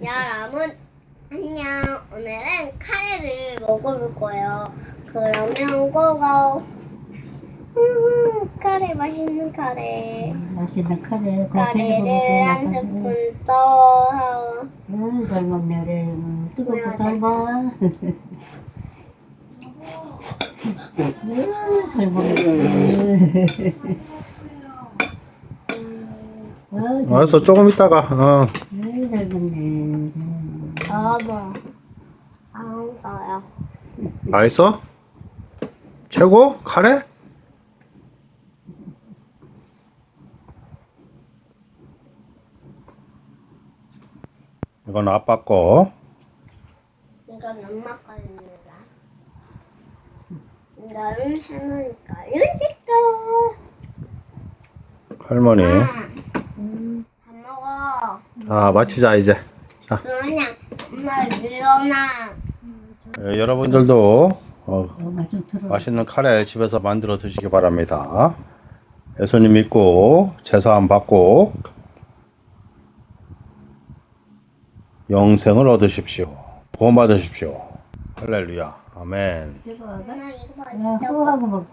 여러분 안녕. 오늘은 카레를 먹어볼 거예요. 그러면 고고. 음, 카레 맛있는 카레. 맛있는 카레 카레를 한 스푼 떠. 응, 잘 먹네 그래 응, 뜨겁고 뭐야, 잘 봐. 응, 잘 먹네. 어, 알았어 조금 있다가 어. 응, 응. 여보. 안 써요. 맛있어? 최고? 카레? 이건 아빠 거 이건 엄마 거입니다. 이건 할머니 거. 이건 제 거. 할머니 응. 자 마치자 이제 자 그냥 엄마 일어나. 예, 여러분들도 어, 엄마 좀 들어. 맛있는 카레 집에서 만들어 드시기 바랍니다 예수님 믿고 제사함 받고 영생을 얻으십시오 구원 받으십시오 할렐루야 아멘 이거 엄마 이거 아, 맛있다. 후하고 먹.